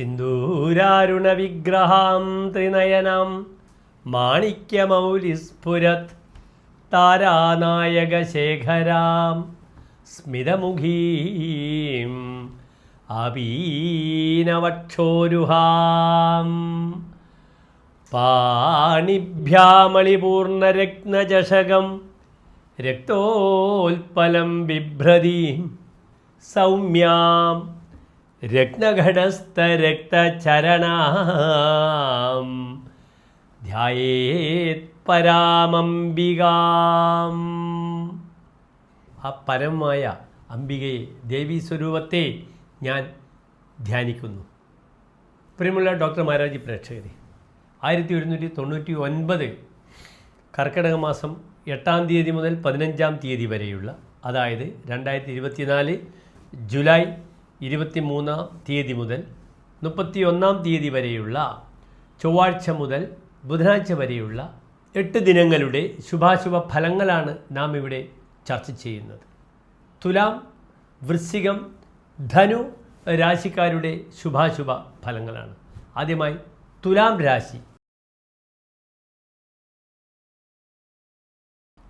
സിന്ദൂരാരുണവിഗ്രഹാം ത്രിനയനം മാണിക്യമൗലിസ്ഫുരത് താരാനായകശേഖരാം സ്മിതമുഖീം അവീനവക്ഷോരുഹാം പാണിഭ്യാമളിപൂർണരത്നചഷകം രക്തോൽപ്പലം ബിഭ്രതീം സൗമ്യാം രത്നഘടസ്ഥരക്തചരണാം. ധ്യേത് പരാമംബികാം. ആ പരമായ അംബികയെ ദേവീ സ്വരൂപത്തെ ഞാൻ ധ്യാനിക്കുന്നു. പ്രിയമുള്ള ഡോക്ടർ മഹാരാജി പ്രേക്ഷകരെ ആയിരത്തി ഒരുന്നൂറ്റി തൊണ്ണൂറ്റി ഒൻപത് കർക്കിടക മാസം എട്ടാം തീയതി മുതൽ പതിനഞ്ചാം തീയതി വരെയുള്ള അതായത് രണ്ടായിരത്തി ഇരുപത്തിനാല് ജൂലൈ ഇരുപത്തി മൂന്നാം തീയതി മുതൽ മുപ്പത്തി ഒന്നാം തീയതി വരെയുള്ള ചൊവ്വാഴ്ച മുതൽ ബുധനാഴ്ച വരെയുള്ള എട്ട് ദിനങ്ങളുടെ ശുഭാശുഭ ഫലങ്ങളാണ് നാം ഇവിടെ ചർച്ച ചെയ്യുന്നത്. തുലാം വൃശ്ചികം ധനു രാശിക്കാരുടെ ശുഭാശുഭ ഫലങ്ങളാണ്. ആദ്യമായി തുലാം രാശി.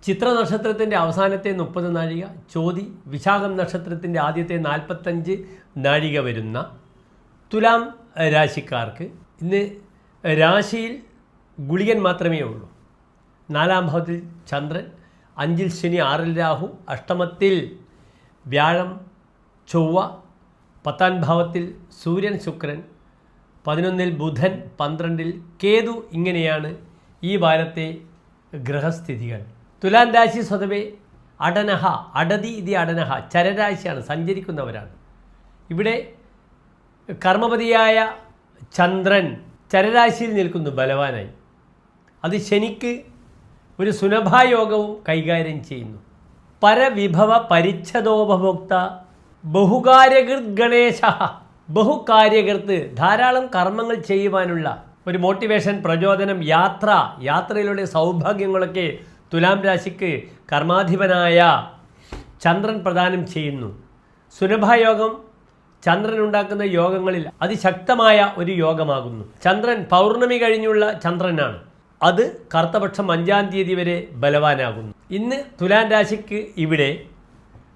ചിത്ര നക്ഷത്രത്തിന്റെ അവസാനത്തെ മുപ്പത് നാഴിക ചോതി വിശാഖം നക്ഷത്രത്തിന്റെ ആദ്യത്തെ നാൽപ്പത്തഞ്ച് നാഴിക വരുന്ന തുലാം രാശിക്കാർക്ക് ഇന്ന് രാശിയിൽ ഗുളികൻ മാത്രമേ ഉള്ളൂ. നാലാം ഭാവത്തിൽ ചന്ദ്രൻ അഞ്ചിൽ ശനി ആറിൽ രാഹു അഷ്ടമത്തിൽ വ്യാഴം ചൊവ്വ പത്താം ഭാവത്തിൽ സൂര്യൻ ശുക്രൻ പതിനൊന്നിൽ ബുധൻ പന്ത്രണ്ടിൽ കേതു ഇങ്ങനെയാണ് ഈ വാരത്തെ ഗ്രഹസ്ഥിതികൾ. തുലാം രാശി സ്വതവേ അടനഹ അടതി ഇതി അടനഹ ചരരാശിയാണ് സഞ്ചരിക്കുന്നവരാണ്. ഇവിടെ കർമ്മപതിയായ ചന്ദ്രൻ ചരരാശിയിൽ നിൽക്കുന്നു ബലവാനായി. അത് ശനിക്ക് ഒരു സുലഭായോഗവും കൈകാര്യം ചെയ്യുന്നു. പരവിഭവ പരിച്ഛദോപഭോക്ത ബഹുകാര്യകൃത് ഗണേശ ബഹുകാര്യകൃത്ത് ധാരാളം കർമ്മങ്ങൾ ചെയ്യുവാനുള്ള ഒരു മോട്ടിവേഷൻ പ്രചോദനം യാത്ര യാത്രയിലൂടെ സൗഭാഗ്യങ്ങളൊക്കെ തുലാം രാശിക്ക് കർമാധിപനായ ചന്ദ്രൻ പ്രദാനം ചെയ്യുന്നു. സുലഭയോഗം ചന്ദ്രൻ ഉണ്ടാക്കുന്ന യോഗങ്ങളിൽ അതിശക്തമായ ഒരു യോഗമാകുന്നു. ചന്ദ്രൻ പൗർണമി കഴിഞ്ഞുള്ള ചന്ദ്രനാണ്. അത് കറുത്തപക്ഷം അഞ്ചാം തീയതി വരെ ബലവാനാകുന്നു. ഇന്ന് തുലാം രാശിക്ക് ഇവിടെ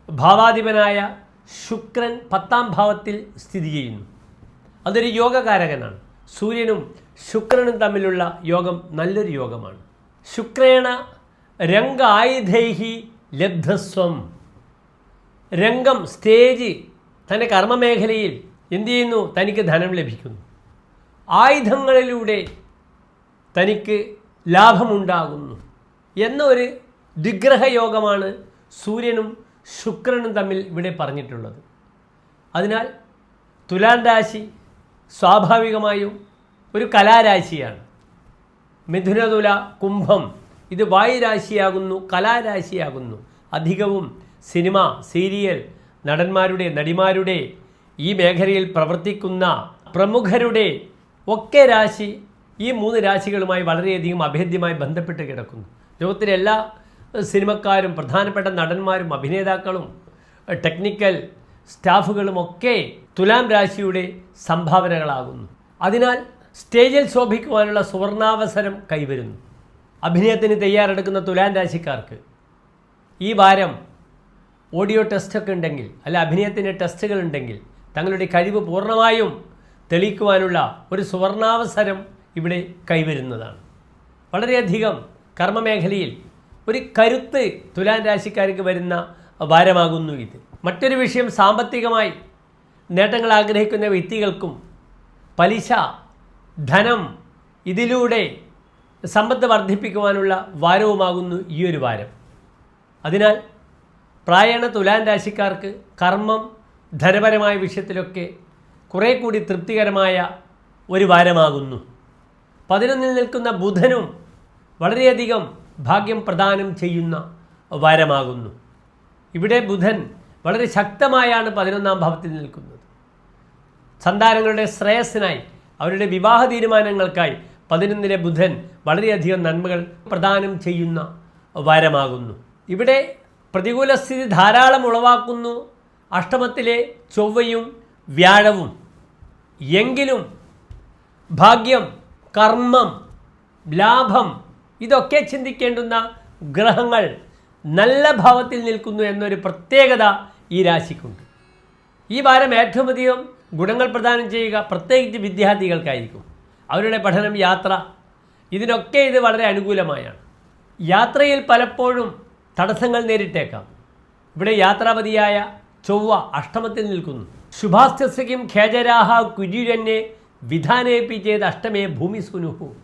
ഭാവാധിപനായ ശുക്രൻ പത്താം ഭാവത്തിൽ സ്ഥിതി ചെയ്യുന്നു. അതൊരു യോഗകാരകനാണ്. സൂര്യനും ശുക്രനും തമ്മിലുള്ള യോഗം നല്ലൊരു യോഗമാണ്. ശുക്രേണ രംഗായുധൈഹി ലബ്ധസ്വം. രംഗം സ്റ്റേജ് തന്റെ കർമ്മമേഖലയിൽ എന്തു ചെയ്യുന്നു? തനിക്ക് ധനം ലഭിക്കുന്നു. ആയുധങ്ങളിലൂടെ തനിക്ക് ലാഭമുണ്ടാകുന്നു എന്ന ഒരു ദിഗ്രഹയോഗമാണ് സൂര്യനും ശുക്രനും തമ്മിൽ ഇവിടെ പറഞ്ഞിട്ടുള്ളത്. അതിനാൽ തുലാം രാശി സ്വാഭാവികമായും ഒരു കലാരാശിയാണ്. മിഥുനതുല കുംഭം ഇത് വായുരാശിയാകുന്നു കലാരാശിയാകുന്നു. അധികവും സിനിമ സീരിയൽ നടന്മാരുടെ നടിമാരുടെ ഈ മേഖലയിൽ പ്രവർത്തിക്കുന്ന പ്രമുഖരുടെ ഒക്കെ രാശി ഈ മൂന്ന് രാശികളുമായി വളരെയധികം അഭേദ്യമായി ബന്ധപ്പെട്ട് കിടക്കുന്നു. ലോകത്തിലെ എല്ലാ സിനിമക്കാരും പ്രധാനപ്പെട്ട നടന്മാരും അഭിനേതാക്കളും ടെക്നിക്കൽ സ്റ്റാഫുകളും ഒക്കെ തുലാം രാശിയുടെ സംഭാവനകളാകുന്നു. അതിനാൽ സ്റ്റേജിൽ ശോഭിക്കുവാനുള്ള സുവർണാവസരം കൈവരുന്നു. അഭിനയത്തിന് തയ്യാറെടുക്കുന്ന തുലാൻ രാശിക്കാർക്ക് ഈ വാരം ഓഡിയോ ടെസ്റ്റൊക്കെ ഉണ്ടെങ്കിൽ അല്ല അഭിനയത്തിന്റെ ടെസ്റ്റുകൾ ഉണ്ടെങ്കിൽ തങ്ങളുടെ കഴിവ് പൂർണമായും തെളിയിക്കുവാനുള്ള ഒരു സുവർണാവസരം ഇവിടെ കൈവരുന്നതാണ്. വളരെയധികം കർമ്മമേഖലയിൽ ഒരു കരുത്ത് തുലാൻ രാശിക്കാർക്ക് വരുന്ന വാരമാകുന്നു ഇത്. മറ്റൊരു വിഷയം സാമ്പത്തികമായി നേട്ടങ്ങൾ ആഗ്രഹിക്കുന്ന വ്യക്തികൾക്കും പലിശ ധനം ഇതിലൂടെ സമ്പത്ത് വർദ്ധിപ്പിക്കുവാനുള്ള വാരവുമാകുന്നു ഈ ഒരു വാരം. അതിനാൽ പ്രായണ തുലാൻ രാശിക്കാർക്ക് കർമ്മം ധനപരമായ വിഷയത്തിലൊക്കെ കുറേ കൂടി തൃപ്തികരമായ ഒരു വാരമാകുന്നു. പതിനൊന്നിൽ നിൽക്കുന്ന ബുധനും വളരെയധികം ഭാഗ്യം പ്രദാനം ചെയ്യുന്ന വാരമാകുന്നു. ഇവിടെ ബുധൻ വളരെ ശക്തമായാണ് പതിനൊന്നാം ഭാവത്തിൽ നിൽക്കുന്നത്. സന്താനങ്ങളുടെ ശ്രേയസ്സിനായി അവരുടെ വിവാഹ തീരുമാനങ്ങൾക്കായി പതിനൊന്നിലെ ബുധൻ വളരെയധികം നന്മകൾ പ്രദാനം ചെയ്യുന്ന വാരമാകുന്നു. ഇവിടെ പ്രതികൂല സ്ഥിതി ധാരാളം ഉളവാക്കുന്നു. അഷ്ടമത്തിലെ ചൊവ്വയും വ്യാഴവും. എങ്കിലും ഭാഗ്യം കർമ്മം ലാഭം ഇതൊക്കെ ചിന്തിക്കേണ്ടുന്ന ഗ്രഹങ്ങൾ നല്ല ഭാവത്തിൽ നിൽക്കുന്നു എന്നൊരു പ്രത്യേകത ഈ രാശിക്കുണ്ട്. ഈ വാരം ഏറ്റവും അധികം ഗുണങ്ങൾ പ്രദാനം ചെയ്യുക പ്രത്യേകിച്ച് വിദ്യാർത്ഥികൾക്കായിരിക്കും. അവരുടെ പഠനം യാത്ര ഇതിനൊക്കെ ഇത് വളരെ അനുകൂലമായാണ്. യാത്രയിൽ പലപ്പോഴും തടസ്സങ്ങൾ നേരിട്ടേക്കാം. ഇവിടെ യാത്രാപതിയായ ചൊവ്വ അഷ്ടമത്തിൽ നിൽക്കുന്നു. ശുഭാസ്തസ്യക്കും ഖേജരാഹ കുര്യുരന്നെ വിധാനേപ്പി ചെയ്ത് അഷ്ടമേ ഭൂമി സുനുഹു.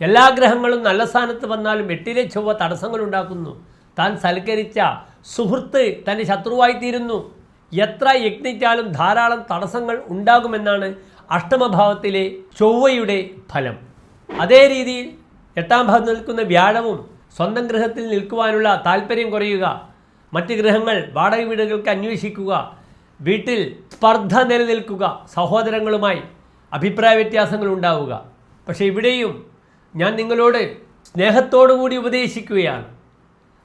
എല്ലാ ഗ്രഹങ്ങളും നല്ല സ്ഥാനത്ത് വന്നാലും എട്ടിലെ ചൊവ്വ തടസ്സങ്ങൾ ഉണ്ടാക്കുന്നു. താൻ സൽക്കരിച്ച സുഹൃത്ത് തന്റെ ശത്രുവായിത്തീരുന്നു. എത്ര യത്നിച്ചാലും ധാരാളം തടസ്സങ്ങൾ ഉണ്ടാകുമെന്നാണ് അഷ്ടമഭാവത്തിലെ ചൊവ്വയുടെ ഫലം. അതേ രീതിയിൽ എട്ടാം ഭാഗത്ത് നിൽക്കുന്ന വ്യാഴവും സ്വന്തം ഗ്രഹത്തിൽ നിൽക്കുവാനുള്ള താല്പര്യം കുറയുക മറ്റ് ഗ്രഹങ്ങൾ വാടക വീടുകൾക്ക് അന്വേഷിക്കുക വീട്ടിൽ സ്പർദ്ധ നിലനിൽക്കുക സഹോദരങ്ങളുമായി അഭിപ്രായ വ്യത്യാസങ്ങൾ ഉണ്ടാവുക. പക്ഷേ ഇവിടെയും ഞാൻ നിങ്ങളോട് സ്നേഹത്തോടുകൂടി ഉപദേശിക്കുകയാണ്.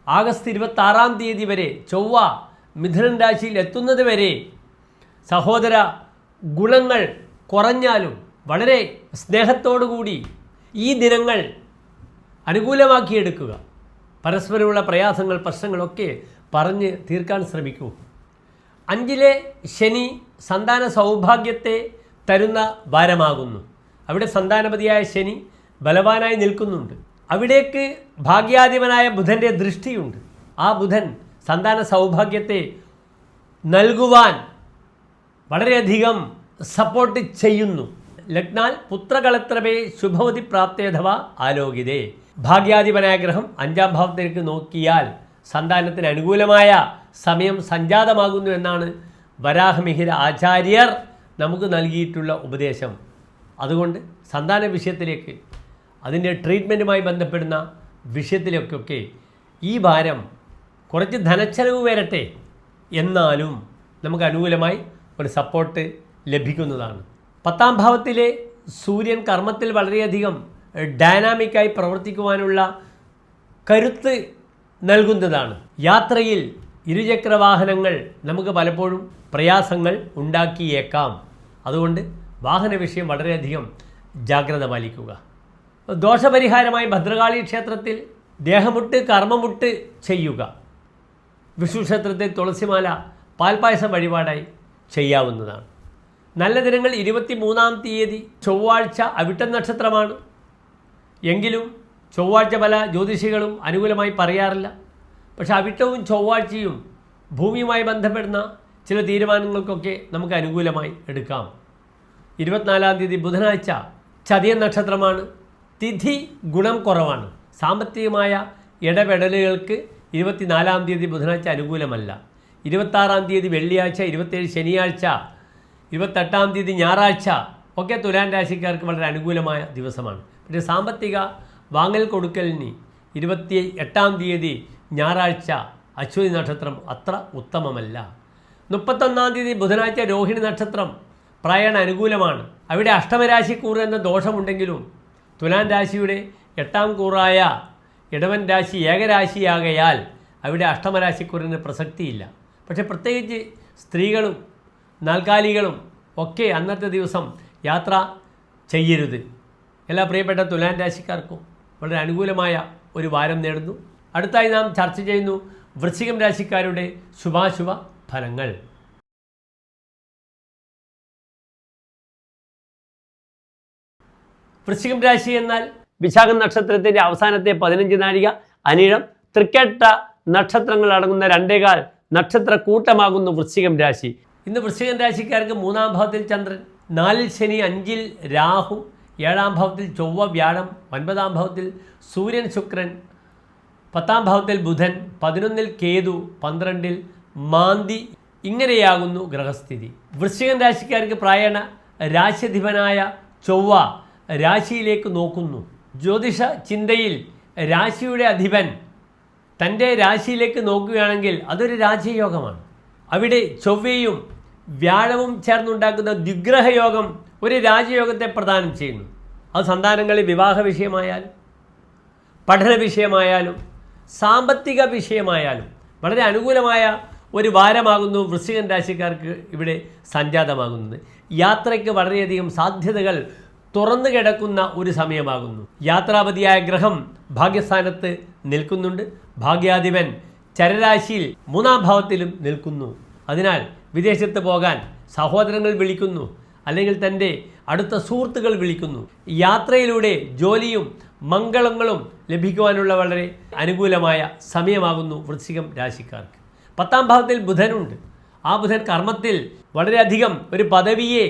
ആഗസ്റ്റ് ഇരുപത്താറാം തീയതി വരെ ചൊവ്വ മിഥുനൻ രാശിയിൽ എത്തുന്നത് വരെ സഹോദര ഗുണങ്ങൾ കുറഞ്ഞാലും വളരെ സ്നേഹത്തോടുകൂടി ഈ ദിനങ്ങൾ അനുകൂലമാക്കിയെടുക്കുക. പരസ്പരമുള്ള പ്രയാസങ്ങൾ പ്രശ്നങ്ങളൊക്കെ പറഞ്ഞ് തീർക്കാൻ ശ്രമിക്കൂ. അഞ്ചിലെ ശനി സന്താന സൗഭാഗ്യത്തെ തരുന്ന വാരമാകുന്നു. അവിടെ സന്താനപതിയായ ശനി ബലവാനായി നിൽക്കുന്നുണ്ട്. അവിടേക്ക് ഭാഗ്യാധിപനായ ബുധന്റെ ദൃഷ്ടിയുണ്ട്. ആ ബുധൻ സന്താന സൗഭാഗ്യത്തെ നൽകുവാൻ വളരെയധികം സപ്പോർട്ട് ചെയ്യുന്നു. ലഗ്നാൽ പുത്രകളത്രമേ ശുഭവതി പ്രാപ്തേധവ ആലോകിതേ. ഭാഗ്യാധിപനായ ഗ്രഹം അഞ്ചാം ഭാവത്തിലേക്ക് നോക്കിയാൽ സന്താനത്തിന് അനുകൂലമായ സമയം സംജാതമാകുന്നു എന്നാണ് വരാഹമിഹിര ആചാര്യർ നമുക്ക് നൽകിയിട്ടുള്ള ഉപദേശം. അതുകൊണ്ട് സന്താന വിഷയത്തിലേക്ക് അതിന്റെ ട്രീറ്റ്മെന്റുമായി ബന്ധപ്പെടുന്ന വിഷയത്തിലേക്കൊക്കെ ഈ ഭാരം കുറച്ച് ധനച്ചെലവ് വരട്ടെ എന്നാലും നമുക്ക് അനുകൂലമായി ഒരു സപ്പോർട്ട് ലഭിക്കുന്നതാണ്. പത്താം ഭാവത്തിലെ സൂര്യൻ കർമ്മത്തിൽ വളരെയധികം ഡൈനാമിക്കായി പ്രവർത്തിക്കുവാനുള്ള കരുത്ത് നൽകുന്നതാണ്. യാത്രയിൽ ഇരുചക്ര വാഹനങ്ങൾ നമുക്ക് പലപ്പോഴും പ്രയാസങ്ങൾ ഉണ്ടാക്കിയേക്കാം. അതുകൊണ്ട് വാഹന വിഷയം വളരെയധികം ജാഗ്രത പാലിക്കുക. ദോഷപരിഹാരമായി ഭദ്രകാളി ക്ഷേത്രത്തിൽ ദേഹമുട്ട് കർമ്മമുട്ട് ചെയ്യുക. വിഷ്ണു ക്ഷേത്രത്തിൽ തുളസിമാല പാൽപ്പായസം വഴിപാടായി ചെയ്യാവുന്നതാണ്. നല്ല ദിനങ്ങൾ ഇരുപത്തി മൂന്നാം തീയതി ചൊവ്വാഴ്ച അവിട്ടം നക്ഷത്രമാണ്. എങ്കിലും ചൊവ്വാഴ്ച പല ജ്യോതിഷികളും അനുകൂലമായി പറയാറില്ല. പക്ഷേ അവിട്ടവും ചൊവ്വാഴ്ചയും ഭൂമിയുമായി ബന്ധപ്പെടുന്ന ചില തീരുമാനങ്ങൾക്കൊക്കെ നമുക്ക് അനുകൂലമായി എടുക്കാം. ഇരുപത്തിനാലാം തീയതി ബുധനാഴ്ച ചതിയൻ നക്ഷത്രമാണ്. തിഥി ഗുണം കുറവാണ്. സാമ്പത്തികമായ ഇടപെടലുകൾക്ക് ഇരുപത്തിനാലാം തീയതി ബുധനാഴ്ച അനുകൂലമല്ല. ഇരുപത്താറാം തീയതി വെള്ളിയാഴ്ച ഇരുപത്തേഴ് ശനിയാഴ്ച ഇരുപത്തെട്ടാം തീയതി ഞായറാഴ്ച. ഒക്കെ തുലാൻ രാശിക്കാർക്ക് വളരെ അനുകൂലമായ ദിവസമാണ്. പക്ഷേ സാമ്പത്തിക വാങ്ങൽ കൊടുക്കലിന് ഇരുപത്തി എട്ടാം തീയതി ഞായറാഴ്ച അശ്വതി നക്ഷത്രം അത്ര ഉത്തമമല്ല. മുപ്പത്തൊന്നാം തീയതി ബുധനാഴ്ച രോഹിണി നക്ഷത്രം പ്രായണ അനുകൂലമാണ്. അവിടെ അഷ്ടമരാശി കൂറ് എന്ന ദോഷമുണ്ടെങ്കിലും തുലാൻ രാശിയുടെ എട്ടാം കൂറായ ഇടവൻ രാശി ഏകരാശിയാകയാൽ അവിടെ അഷ്ടമരാശിക്കൂറിന് പ്രസക്തിയില്ല. പക്ഷേ പ്രത്യേകിച്ച് സ്ത്രീകളും നാൽക്കാലികളും ഒക്കെ അന്നത്തെ ദിവസം യാത്ര ചെയ്യരുത്. എല്ലാ പ്രിയപ്പെട്ട തുലാൻ രാശിക്കാർക്കും വളരെ അനുകൂലമായ ഒരു വാരം നേടുന്നു. അടുത്തായി നാം ചർച്ച ചെയ്യുന്നു വൃശ്ചികം രാശിക്കാരുടെ ശുഭാശുഭ ഫലങ്ങൾ. വൃശ്ചികം രാശി എന്നാൽ വിശാഖം നക്ഷത്രത്തിന്റെ അവസാനത്തെ പതിനഞ്ച് നാഴിക അനിഴം തൃക്കേട്ട നക്ഷത്രങ്ങൾ അടങ്ങുന്ന രണ്ടേകാൽ നക്ഷത്ര കൂട്ടമാകുന്നു വൃശ്ചികം രാശി. ഇന്ന് വൃശ്ചികൻ രാശിക്കാർക്ക് മൂന്നാം ഭാവത്തിൽ ചന്ദ്രൻ നാലിൽ ശനി അഞ്ചിൽ രാഹു ഏഴാം ഭാവത്തിൽ ചൊവ്വ വ്യാഴം ഒൻപതാം ഭാവത്തിൽ സൂര്യൻ ശുക്രൻ പത്താം ഭാവത്തിൽ ബുധൻ പതിനൊന്നിൽ കേതു പന്ത്രണ്ടിൽ മാന്തി ഇങ്ങനെയാകുന്നു ഗ്രഹസ്ഥിതി. വൃശ്ചികൻ രാശിക്കാർക്ക് പ്രായണ രാശിധിപനായ ചൊവ്വ രാശിയിലേക്ക് നോക്കുന്നു. ജ്യോതിഷ ചിന്തയിൽ രാശിയുടെ അധിപൻ തന്റെ രാശിയിലേക്ക് നോക്കുകയാണെങ്കിൽ അതൊരു രാജ്യയോഗമാണ് അവിടെ ചൊവ്വയും വ്യാഴവും ചേർന്നുണ്ടാക്കുന്ന ദ്വിഗ്രഹയോഗം ഒരു രാജയോഗത്തെ പ്രദാനം ചെയ്യുന്നു. അത് സന്താനങ്ങളിൽ വിവാഹ വിഷയമായാലും പഠന വിഷയമായാലും സാമ്പത്തിക വിഷയമായാലും വളരെ അനുകൂലമായ ഒരു വാരമാകുന്നു വൃശ്ചികൻ രാശിക്കാർക്ക് ഇവിടെ സംജാതമാകുന്നത്. യാത്രയ്ക്ക് വളരെയധികം സാധ്യതകൾ തുറന്നു കിടക്കുന്ന ഒരു സമയമാകുന്നു. യാത്രാപതിയായ ഗ്രഹം ഭാഗ്യസ്ഥാനത്ത് നിൽക്കുന്നുണ്ട്. ഭാഗ്യാധിപൻ ചരരാശിയിൽ മൂന്നാം ഭാവത്തിലും നിൽക്കുന്നു. അതിനാൽ വിദേശത്ത് പോകാൻ സഹോദരങ്ങൾ വിളിക്കുന്നു അല്ലെങ്കിൽ തന്റെ അടുത്ത സുഹൃത്തുക്കൾ വിളിക്കുന്നു. യാത്രയിലൂടെ ജോലിയും മംഗളങ്ങളും ലഭിക്കുവാനുള്ള വളരെ അനുകൂലമായ സമയമാകുന്നു വൃശ്ചികം രാശിക്കാർക്ക്. പത്താം ഭാഗത്തിൽ ബുധനുണ്ട്. ആ ബുധൻ കർമ്മത്തിൽ വളരെയധികം ഒരു പദവിയെ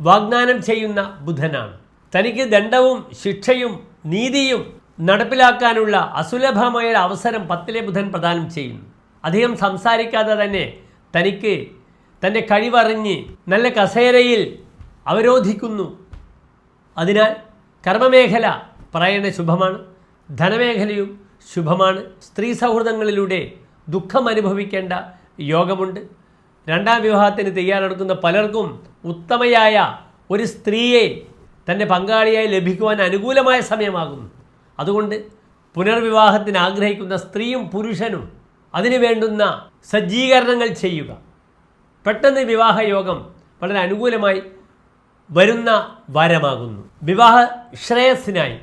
വാഗ്ദാനം ചെയ്യുന്ന ബുധനാണ്. തനിക്ക് ദണ്ഡവും ശിക്ഷയും നീതിയും നടപ്പിലാക്കാനുള്ള അസുലഭമായ അവസരം പത്തിലെ ബുധൻ പ്രദാനം ചെയ്യുന്നു. അധികം സംസാരിക്കാതെ തന്നെ തനിക്ക് തന്റെ കഴിവറിഞ്ഞ് നല്ല കസേരയിൽ അവരോധിക്കുന്നു. അതിനാൽ കർമ്മമേഖല പറയേണ്ട ശുഭമാണ് ധനമേഖലയും ശുഭമാണ്. സ്ത്രീ സൗഹൃദങ്ങളിലൂടെ ദുഃഖം അനുഭവിക്കേണ്ട യോഗമുണ്ട്. രണ്ടാം വിവാഹത്തിന് തയ്യാറെടുക്കുന്ന പലർക്കും ഉത്തമയായ ഒരു സ്ത്രീയെ തന്റെ പങ്കാളിയായി ലഭിക്കുവാൻ അനുകൂലമായ സമയമാകുന്നു അതുകൊണ്ട് പുനർവിവാഹത്തിന് ആഗ്രഹിക്കുന്ന സ്ത്രീയും പുരുഷനും അതിനു വേണ്ടുന്ന സജ്ജീകരണങ്ങൾ ചെയ്യുക. പെട്ടെന്ന് വിവാഹയോഗം വളരെ അനുകൂലമായി വരുന്ന വരമാകുന്നു. വിവാഹ ശ്രേയസ്സിനായി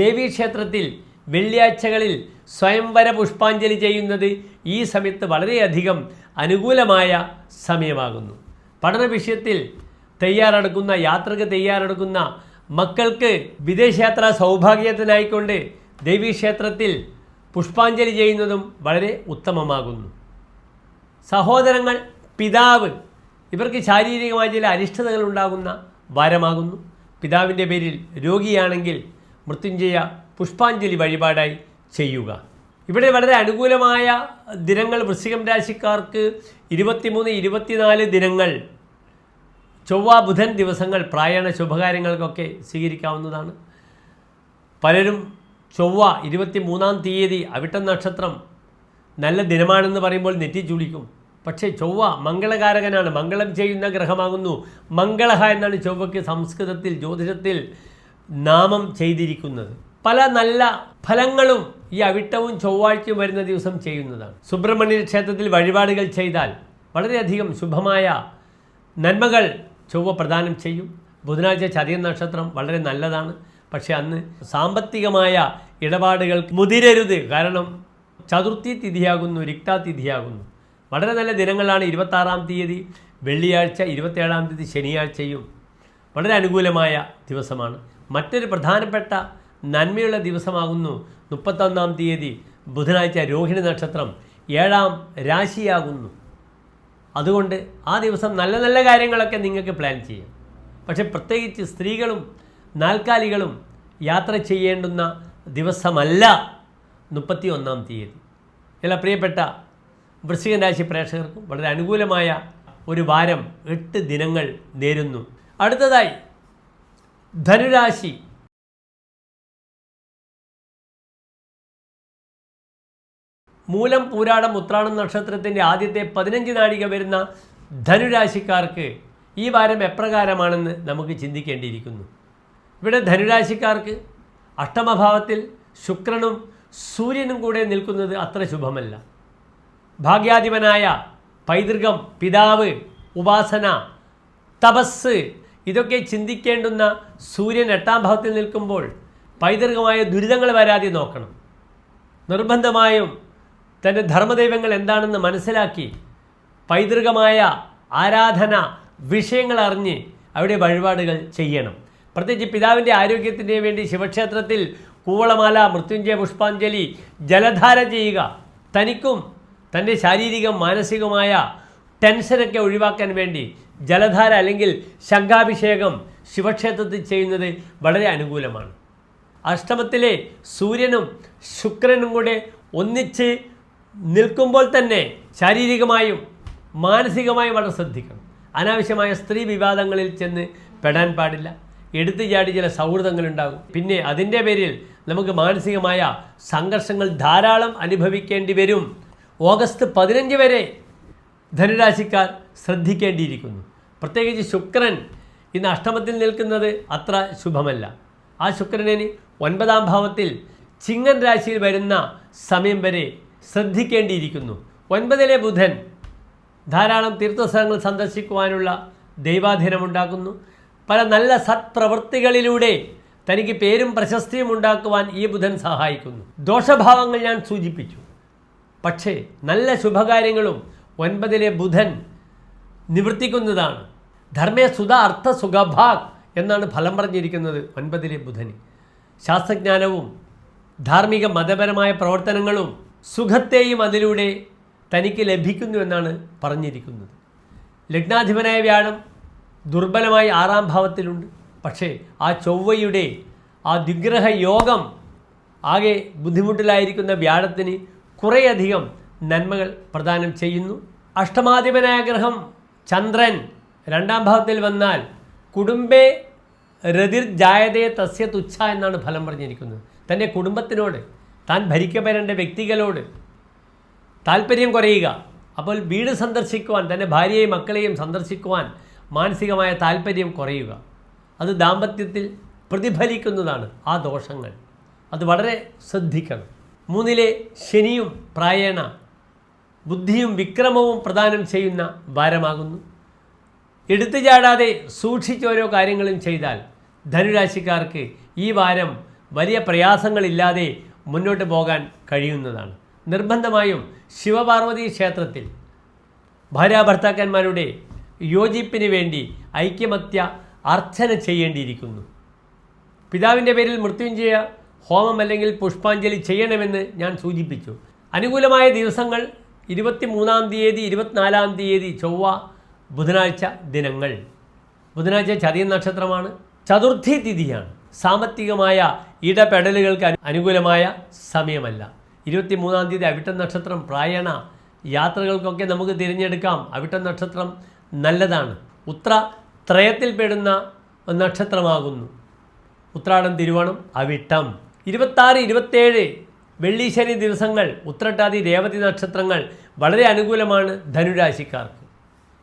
ദേവീക്ഷേത്രത്തിൽ വെള്ളിയാഴ്ചകളിൽ സ്വയംവര പുഷ്പാഞ്ജലി ചെയ്യുന്നത് ഈ സമയത്ത് വളരെയധികം അനുകൂലമായ സമയമാകുന്നു. പഠന വിഷയത്തിൽ തയ്യാറെടുക്കുന്ന യാത്രയ്ക്ക് തയ്യാറെടുക്കുന്ന മക്കൾക്ക് വിദേശയാത്ര സൗഭാഗ്യത്തിനായിക്കൊണ്ട് ദേവീക്ഷേത്രത്തിൽ പുഷ്പാഞ്ജലി ചെയ്യുന്നതും വളരെ ഉത്തമമാകുന്നു. സഹോദരങ്ങൾ പിതാവ്. ഇവർക്ക് ശാരീരികമായ ചില അരിഷ്ടതകൾ ഉണ്ടാകുന്ന വാരമാകുന്നു. പിതാവിന്റെ പേരിൽ രോഗിയാണെങ്കിൽ മൃത്യുഞ്ജയ പുഷ്പാഞ്ജലി വഴിപാടായി ചെയ്യുക. ഇവിടെ വളരെ അനുകൂലമായ ദിനങ്ങൾ വൃശ്ചികം രാശിക്കാർക്ക് ഇരുപത്തിമൂന്ന് ഇരുപത്തിനാല് ദിനങ്ങൾ ചൊവ്വ ബുധൻ ദിവസങ്ങൾ പ്രായണ ശുഭകാര്യങ്ങൾക്കൊക്കെ സ്വീകരിക്കാവുന്നതാണ്. പലരും ചൊവ്വ ഇരുപത്തി മൂന്നാം തീയതി അവിട്ടം നക്ഷത്രം നല്ല ദിനമാണെന്ന് പറയുമ്പോൾ നെറ്റി ചുളിക്കും പക്ഷേ ചൊവ്വ മംഗളകാരകനാണ്. മംഗളം ചെയ്യുന്ന ഗ്രഹമാകുന്നു. മംഗളഹ എന്നാണ് ചൊവ്വയ്ക്ക് സംസ്കൃതത്തിൽ ജ്യോതിഷത്തിൽ നാമം ചെയ്തിരിക്കുന്നത്. പല നല്ല ഫലങ്ങളും ഈ അവിട്ടവും ചൊവ്വാഴ്ചയും വരുന്ന ദിവസം ചെയ്യുന്നതാണ്. സുബ്രഹ്മണ്യ ക്ഷേത്രത്തിൽ വഴിപാടുകൾ ചെയ്താൽ വളരെയധികം ശുഭമായ നന്മകൾ ചൊവ്വ പ്രദാനം ചെയ്യും. ബുധനാഴ്ച ചതിയ നക്ഷത്രം വളരെ നല്ലതാണ്. പക്ഷേ അന്ന് സാമ്പത്തികമായ ഇടപാടുകൾ മുതിരരുത്. കാരണം ചതുർത്ഥി തിഥിയാകുന്നു രിക്താ തിഥിയാകുന്നു. വളരെ നല്ല ദിനങ്ങളാണ് ഇരുപത്താറാം തീയതി വെള്ളിയാഴ്ച ഇരുപത്തേഴാം തീയതി ശനിയാഴ്ചയും. വളരെ അനുകൂലമായ ദിവസമാണ്. മറ്റൊരു പ്രധാനപ്പെട്ട നന്മയുള്ള ദിവസമാകുന്നു മുപ്പത്തൊന്നാം തീയതി ബുധനാഴ്ച രോഹിണി നക്ഷത്രം ഏഴാം രാശിയാകുന്നു. അതുകൊണ്ട് ആ ദിവസം നല്ല നല്ല കാര്യങ്ങളൊക്കെ നിങ്ങൾക്ക് പ്ലാൻ ചെയ്യാം. പക്ഷെ പ്രത്യേകിച്ച് സ്ത്രീകളും നാൽക്കാലികളും യാത്ര ചെയ്യേണ്ടുന്ന ദിവസമല്ല മുപ്പത്തി ഒന്നാം തീയതി. എല്ലാ പ്രിയപ്പെട്ട വൃശ്ചികൻ രാശി പ്രേക്ഷകർക്കും വളരെ അനുകൂലമായ ഒരു വാരം എട്ട് ദിനങ്ങൾ നേരുന്നു. അടുത്തതായി ധനുരാശി. മൂലം പൂരാടം ഉത്രാടം നക്ഷത്രത്തിന്റെ ആദ്യത്തെ പതിനഞ്ച് നാഴിക വരുന്ന ധനുരാശിക്കാർക്ക് ഈ വാരം എപ്രകാരമാണെന്ന് നമുക്ക് ചിന്തിക്കേണ്ടിയിരിക്കുന്നു. ഇവിടെ ധനുരാശിക്കാർക്ക് അഷ്ടമഭാവത്തിൽ ശുക്രനും സൂര്യനും കൂടെ നിൽക്കുന്നത് അത്ര ശുഭമല്ല. ഭാഗ്യാധിപനായ പൈതൃകം പിതാവ് ഉപാസന തപസ് ഇതൊക്കെ ചിന്തിക്കേണ്ടുന്ന സൂര്യൻ എട്ടാം ഭാവത്തിൽ നിൽക്കുമ്പോൾ പൈതൃകമായ ദുരിതങ്ങൾ വരാതെ നോക്കണം. നിർബന്ധമായും തന്റെ ധർമ്മദൈവങ്ങൾ എന്താണെന്ന് മനസ്സിലാക്കി പൈതൃകമായ ആരാധന വിഷയങ്ങൾ അറിഞ്ഞ് അവിടെ വഴിപാടുകൾ ചെയ്യണം. പ്രത്യേകിച്ച് പിതാവിന്റെ ആരോഗ്യത്തിന് വേണ്ടി ശിവക്ഷേത്രത്തിൽ കൂവളമാല മൃത്യുഞ്ജയ പുഷ്പാഞ്ജലി ജലധാര ചെയ്യുക തനിക്കും തന്റെ ശാരീരികം മാനസികമായ ടെൻഷനൊക്കെ ഒഴിവാക്കാൻ വേണ്ടി ജലധാര അല്ലെങ്കിൽ ശംഖാഭിഷേകം ശിവക്ഷേത്രത്തിൽ ചെയ്യുന്നത് വളരെ അനുകൂലമാണ്. അഷ്ടമത്തിലെ സൂര്യനും ശുക്രനും കൂടെ ഒന്നിച്ച് നിൽക്കുമ്പോൾ തന്നെ ശാരീരികമായും മാനസികമായും വളരെ ശ്രദ്ധിക്കണം. അനാവശ്യമായ സ്ത്രീ വിവാദങ്ങളിൽ ചെന്ന് പെടാൻ പാടില്ല. എടുത്തു ചാടി ചില സൗഹൃദങ്ങളുണ്ടാകും പിന്നെ അതിന്റെ പേരിൽ നമുക്ക് മാനസികമായ സംഘർഷങ്ങൾ ധാരാളം അനുഭവിക്കേണ്ടി വരും. ഓഗസ്റ്റ് പതിനഞ്ച് വരെ ധനുരാശിക്കാർ ശ്രദ്ധിക്കേണ്ടിയിരിക്കുന്നു. പ്രത്യേകിച്ച് ശുക്രൻ ഇന്ന് അഷ്ടമത്തിൽ നിൽക്കുന്നത് അത്ര ശുഭമല്ല. ആ ശുക്രനെ ഒൻപതാം ഭാവത്തിൽ ചിങ്ങൻ രാശിയിൽ വരുന്ന സമയം വരെ ശ്രദ്ധിക്കേണ്ടിയിരിക്കുന്നു. ഒൻപതിലെ ബുധൻ ധാരാളം തീർത്ഥസ്ഥലങ്ങൾ സന്ദർശിക്കുവാനുള്ള ദൈവാധീനമുണ്ടാക്കുന്നു. പല നല്ല സത്പ്രവൃത്തികളിലൂടെ തനിക്ക് പേരും പ്രശസ്തിയും ഉണ്ടാക്കുവാൻ ഈ ബുധൻ സഹായിക്കുന്നു. ദോഷഭാവങ്ങൾ ഞാൻ സൂചിപ്പിച്ചു. പക്ഷേ നല്ല ശുഭകാര്യങ്ങളും ഒൻപതിലെ ബുധൻ നിവർത്തിക്കുന്നതാണ്. ധർമ്മേ സുധ അർത്ഥ സുഖഭാഗ് എന്നാണ് ഫലം പറഞ്ഞിരിക്കുന്നത് ഒൻപതിലെ ബുധന്. ശാസ്ത്രജ്ഞാനവും ധാർമ്മിക മതപരമായ പ്രവർത്തനങ്ങളും സുഖത്തെയും അതിലൂടെ തനിക്ക് ലഭിക്കുന്നു എന്നാണ് പറഞ്ഞിരിക്കുന്നത്. ലഗ്നാധിപനായ വ്യാഴം ദുർബലമായി ആറാം ഭാവത്തിലുണ്ട്. പക്ഷേ ആ ചൊവ്വയുടെ ആ ദിഗ്രഹ യോഗം ആകെ ബുദ്ധിമുട്ടിലായിരിക്കുന്ന വ്യാഴത്തിന് കുറേയധികം നന്മകൾ പ്രദാനം ചെയ്യുന്നു. അഷ്ടമാധിപനായ ഗ്രഹം ചന്ദ്രൻ രണ്ടാം ഭാവത്തിൽ വന്നാൽ കുടുംബേ രതിർ ജായതേ തസ്യ തുച്ഛ എന്നാണ് ഫലം പറഞ്ഞിരിക്കുന്നത്. തന്റെ കുടുംബത്തിനോട് താൻ ഭരിക്കപ്പെടേണ്ട വ്യക്തികളോട് താല്പര്യം കുറയുക. അപ്പോൾ വീട് സന്ദർശിക്കുവാൻ തന്റെ ഭാര്യയെയും മക്കളെയും സന്ദർശിക്കുവാൻ മാനസികമായ താല്പര്യം കുറയുക. അത് ദാമ്പത്യത്തിൽ പ്രതിഫലിക്കുന്നതാണ് ആ ദോഷങ്ങൾ. അത് വളരെ ശ്രദ്ധിക്കണം. മൂന്നിലെ ശനിയും പ്രായേണ ബുദ്ധിയും വിക്രമവും പ്രദാനം ചെയ്യുന്ന ഭാരമാകുന്നു. എടുത്തു ചാടാതെ സൂക്ഷിച്ച് ഓരോ കാര്യങ്ങളും ചെയ്താൽ ധനുരാശിക്കാർക്ക് ഈ വാരം വലിയ പ്രയാസങ്ങളില്ലാതെ മുന്നോട്ട് പോകാൻ കഴിയുന്നതാണ്. നിർബന്ധമായും ശിവപാർവതി ക്ഷേത്രത്തിൽ ഭാര്യാഭർത്താക്കന്മാരുടെ യോജിപ്പിന് വേണ്ടി ഐക്യമത്യ അർച്ചന ചെയ്യേണ്ടിയിരിക്കുന്നു. പിതാവിന്റെ പേരിൽ മൃത്യുഞ്ജയ ഹോമം അല്ലെങ്കിൽ പുഷ്പാഞ്ജലി ചെയ്യണമെന്ന് ഞാൻ സൂചിപ്പിച്ചു. അനുകൂലമായ ദിവസങ്ങൾ ഇരുപത്തി മൂന്നാം തീയതി ഇരുപത്തിനാലാം തീയതി ചൊവ്വ ബുധനാഴ്ച ദിനങ്ങൾ. ബുധനാഴ്ച ചതയ നക്ഷത്രമാണ്. ചതുർത്ഥി തിഥിയാണ്. സാമ്പത്തികമായ ഇടപെടലുകൾക്ക് അനു- അനുകൂലമായ സമയമല്ല. ഇരുപത്തി മൂന്നാം തീയതി അവിട്ട നക്ഷത്രം പ്രായണ യാത്രകൾക്കൊക്കെ നമുക്ക് തിരഞ്ഞെടുക്കാം. അവിട്ട നക്ഷത്രം നല്ലതാണ്. ഉത്ര ത്രയത്തിൽപ്പെടുന്ന നക്ഷത്രമാകുന്നു. ഉത്രാടം തിരുവണം അവിട്ടം. ഇരുപത്താറ് ഇരുപത്തേഴ് വെള്ളി ശനി ദിവസങ്ങൾ ഉത്രട്ടാതി രേവതി നക്ഷത്രങ്ങൾ വളരെ അനുകൂലമാണ് ധനുരാശിക്കാർക്ക്.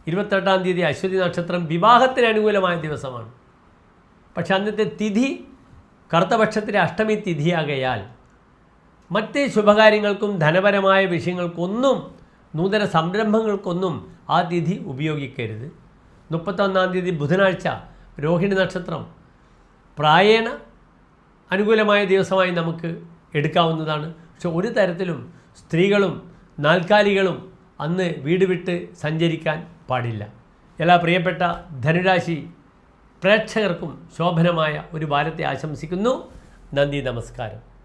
ഇരുപത്തെട്ടാം തീയതി അശ്വതി നക്ഷത്രം വിവാഹത്തിന് അനുകൂലമായ ദിവസമാണ്. പക്ഷെ അന്നത്തെ തിഥി കറുത്തപക്ഷത്തിലെ അഷ്ടമി തിഥിയാകയാൽ മറ്റ് ശുഭകാര്യങ്ങൾക്കും ധനപരമായ വിഷയങ്ങൾക്കൊന്നും നൂതന സംരംഭങ്ങൾക്കൊന്നും ആ തിഥി ഉപയോഗിക്കരുത്. മുപ്പത്തൊന്നാം തീയതി ബുധനാഴ്ച രോഹിണി നക്ഷത്രം പ്രായേണ അനുകൂലമായ ദിവസമായി നമുക്ക് എടുക്കാവുന്നതാണ്. പക്ഷെ ഒരു തരത്തിലും സ്ത്രീകളും നാൽക്കാലികളും അന്ന് വീട് വിട്ട് സഞ്ചരിക്കാൻ പാടില്ല. എല്ലാ പ്രിയപ്പെട്ട ധനുരാശി പ്രേക്ഷകർക്കും ശോഭനമായ ഒരു വാരത്തെ ആശംസിക്കുന്നു. നന്ദി നമസ്കാരം.